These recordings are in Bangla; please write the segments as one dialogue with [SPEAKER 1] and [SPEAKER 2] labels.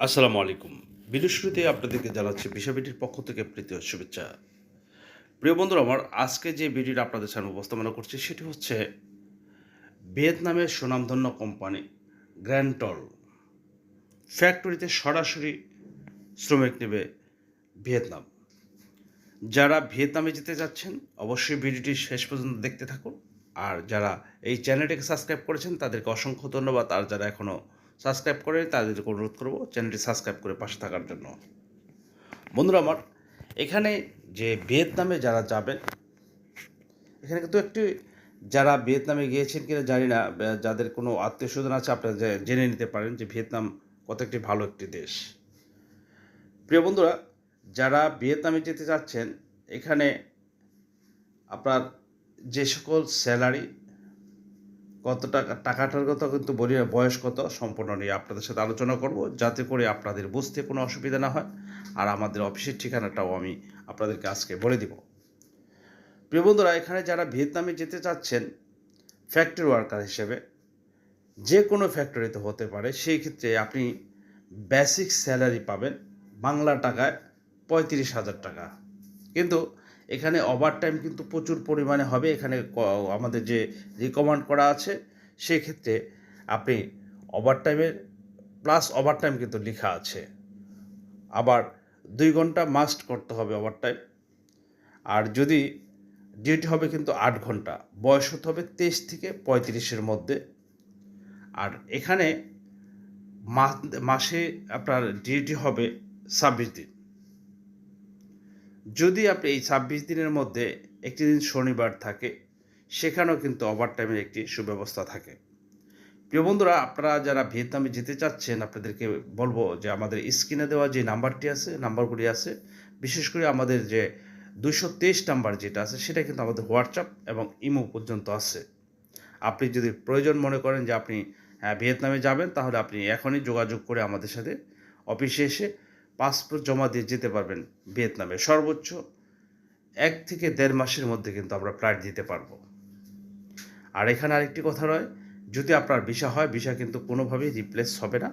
[SPEAKER 1] আসসালামু আলাইকুম। ভিডিও শুরুতে আপনাদেরকে জানাচ্ছি বিষয়বিটির পক্ষ থেকে প্রীতি শুভেচ্ছা। প্রিয় বন্ধুরা, আমার আজকে যে ভিডিওটা আপনাদের সামনে উপস্থাপনা করছি, সেটি হচ্ছে ভিয়েতনামের সুনামধন্য কোম্পানি গ্র্যান্টল ফ্যাক্টরিতে সরাসরি শ্রমিক নেবে ভিয়েতনাম। যারা ভিয়েতনামে যেতে যাচ্ছেন, অবশ্যই ভিডিওটি শেষ পর্যন্ত দেখতে থাকুন। আর যারা এই চ্যানেলটিকে সাবস্ক্রাইব করেছেন, তাদেরকে অসংখ্য ধন্যবাদ। আর যারা এখনও সাবস্ক্রাইব করে তাদেরকে অনুরোধ করব চ্যানেলটি সাবস্ক্রাইব করে পাশে থাকার জন্য। বন্ধুরা আমার, এখানে যে ভিয়েতনামে যারা যাবেন, এখানে কিন্তু একটি যারা ভিয়েতনামে গিয়েছেন কিনা জানি না যাদের কোনো আত্মীয় স্বজন আছে আপনারা জেনে নিতে পারেন যে ভিয়েতনাম কত একটি ভালো একটি দেশ। প্রিয় বন্ধুরা, যারা ভিয়েতনামে যেতে চাচ্ছেন, এখানে আপনার যে সকল স্যালারি কত টাকা, টাকাটার কথা কিন্তু বলি, বয়স কত, সম্পূর্ণ নিয়ে আপনাদের সাথে আলোচনা করব, যাতে করে আপনাদের বুঝতে কোনো অসুবিধা না হয়। আর আমাদের অফিসের ঠিকানাটাও আমি আপনাদেরকে আজকে বলে দিব। প্রিয় বন্ধুরা, এখানে যারা ভিয়েতনামে যেতে চাচ্ছেন ফ্যাক্টরি ওয়ার্কার হিসেবে, যে কোনো ফ্যাক্টরিতে হতে পারে, সেই ক্ষেত্রে আপনি বেসিক স্যালারি পাবেন বাংলা টাকায় পঁয়ত্রিশ হাজার টাকা। কিন্তু এখানে ওভার টাইম কিন্তু প্রচুর পরিমাণে হবে। এখানে আমাদের যে রিকমান্ড করা আছে, সেক্ষেত্রে আপনি ওভারটাইমের প্লাস ওভার টাইম কিন্তু লেখা আছে। আবার দুই ঘণ্টা মাস্ট করতে হবে ওভারটাইম আর যদি ডিউটি হবে কিন্তু আট ঘণ্টা, বয়স হতে হবে তেইশ থেকে পঁয়ত্রিশের মধ্যে। আর এখানে মাসে আপনার ডিউটি হবে ছাব্বিশ দিন। যদি আপনি এই ছাব্বিশ দিনের মধ্যে একটি দিন শনিবার থাকে সেখানেও কিন্তু ওভারটাইমের একটি সুব্যবস্থা থাকে। প্রিয় বন্ধুরা আপনারা যারা ভিয়েতনামে যেতে চাচ্ছেন আপনাদেরকে বলব যে আমাদের স্ক্রিনে দেওয়া যে নাম্বারটি আছে নাম্বারগুলি আছে বিশেষ করে আমাদের যে দুশো তেইশ নাম্বার যেটা আছে সেটা কিন্তু আমাদের হোয়াটসঅ্যাপ এবং ইমো পর্যন্ত আছে। আপনি যদি প্রয়োজন মনে করেন যে আপনি হ্যাঁ, ভিয়েতনামে যাবেন তাহলে আপনি এখনই যোগাযোগ করে আমাদের সাথে অফিসে এসে পাসপোর্ট জমা দিয়ে যেতে পারবেন ভিয়েতনামে। সর্বোচ্চ এক থেকে দেড় মাসের মধ্যে কিন্তু আমরা ফ্লাইট দিতে পারব। আর এখানে আরেকটি কথা রয়, যদি আপনার ভিসা হয়, ভিসা কিন্তু কোনোভাবেই রিপ্লেস হবে না।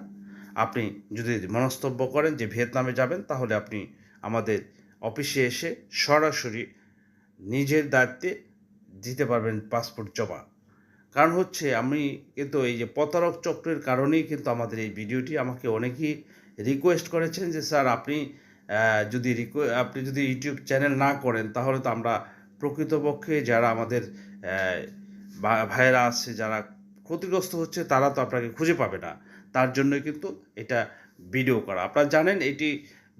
[SPEAKER 1] আপনি যদি মনস্তব্য করেন যে ভিয়েতনামে যাবেন, তাহলে আপনি আমাদের অফিসে এসে সরাসরি নিজের দায়িত্বে দিতে পারবেন পাসপোর্ট জমা। কারণ হচ্ছে আমি কিন্তু এই যে প্রতারক চক্রের কারণেই কিন্তু আমাদের এই ভিডিওটি আমাকে অনেকেই রিকোয়েস্ট করেছেন যে, স্যার, আপনি যদি আপনি যদি ইউটিউব চ্যানেল না করেন, তাহলে তো আমরা প্রকৃতপক্ষে যারা আমাদের ভাইয়েরা আছে, যারা ক্ষতিগ্রস্ত হচ্ছে, তারা তো আপনাকে খুঁজে পাবে না। তার জন্যই কিন্তু এটা ভিডিও করা। আপনারা জানেন, এটি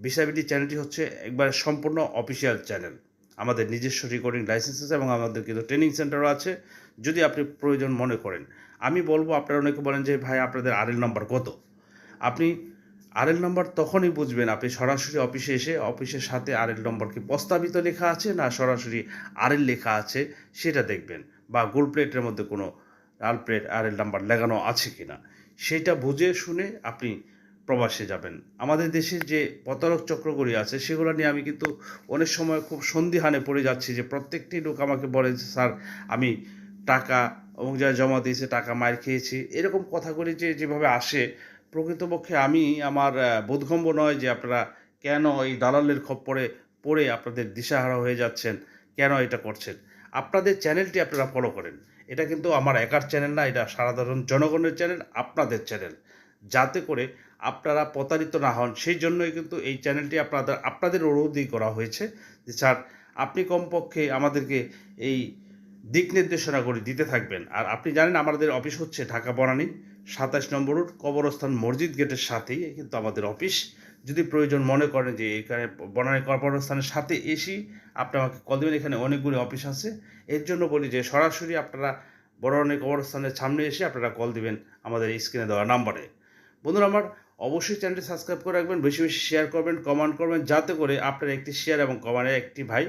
[SPEAKER 1] বিসাবিটি চ্যানেলটি হচ্ছে একবার সম্পূর্ণ অফিসিয়াল চ্যানেল। আমাদের নিজস্ব রেকর্ডিং লাইসেন্স আছে এবং আমাদের কিন্তু ট্রেনিং সেন্টারও আছে। যদি আপনি প্রয়োজন মনে করেন, আমি বলব আপনারা অনেকে বলেন যে, ভাই, আপনাদের আরএল নাম্বার কত? আপনি আরএল নাম্বার তখনই বুঝবেন, আপনি সরাসরি অফিসে এসে অফিসের সাথে আরএল নম্বর কি প্রস্তাবিত লেখা আছে না সরাসরি আরএল লেখা আছে সেটা দেখবেন বা গোল প্লেটের মধ্যে কোনো লাল প্লেট আরএল নাম্বার লাগানো আছে কি না সেটা বুঝে শুনে আপনি প্রবাসে যাবেন। আমাদের দেশে যে প্রতারক চক্রগুলি আছে সেগুলো নিয়ে আমি কিন্তু অনেক সময় খুব সন্দিহানে পড়ে যাচ্ছি যে প্রত্যেকটি লোক আমাকে বলে যে, স্যার আমি টাকা এবং যা জমা দিয়েছে টাকা মার খেয়েছি। এরকম কথাগুলি যে যেভাবে আসে প্রকৃতপক্ষে আমি আমার বোধগম্য নয় যে আপনারা কেন এই দালালের খপ্পরে পড়ে আপনাদের দিশাহারা হয়ে যাচ্ছেন কেন এটা করছেন? আপনাদের চ্যানেলটি আপনারা ফলো করেন। এটা কিন্তু আমার একার চ্যানেল না এটা সাধারণ জনগণের চ্যানেল আপনাদের চ্যানেল। যাতে করে আপনারা প্রতারিত না হন। সেই জন্যই কিন্তু এই চ্যানেলটি আপনাদের আপনাদের অনুরোধই করা হয়েছে যে, স্যার, আপনি কমপক্ষে আমাদেরকে এই দিক নির্দেশনাগুলি দিতে থাকবেন। আর আপনি জানেন আমাদের অফিস হচ্ছে ঢাকা বনানী, সাতাশ নম্বর কবরস্থান মসজিদ গেটের সাথেই কিন্তু আমাদের অফিস। যদি প্রয়োজন মনে করেন যে, এখানে বনানী কবরস্থানের সাথে এসেই আপনি আমাকে কল দেবেন, এখানে অনেকগুলি অফিস আছে। এর জন্য বলি যে, সরাসরি আপনারা বনানী কবরস্থানের সামনে এসে আপনারা কল দিবেন আমাদের স্ক্রিনে দেওয়া নাম্বারে। বন্ধুরা আমার অবশ্যই চ্যানেলটি সাবস্ক্রাইব করে রাখবেন, বেশি বেশি শেয়ার করবেন কমেন্ট করবেন, যাতে করে আপনার একটি শেয়ার এবং কমেন্টের একটি ভাই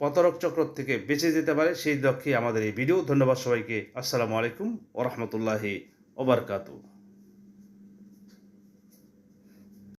[SPEAKER 1] প্রতারক চক্র থেকে বেঁচে যেতে পারে। সেই লক্ষ্যে আমাদের এই ভিডিও ধন্যবাদ সবাইকে। আসসালামু আলাইকুম ওরহমতুল্লাহি ওবরকাতু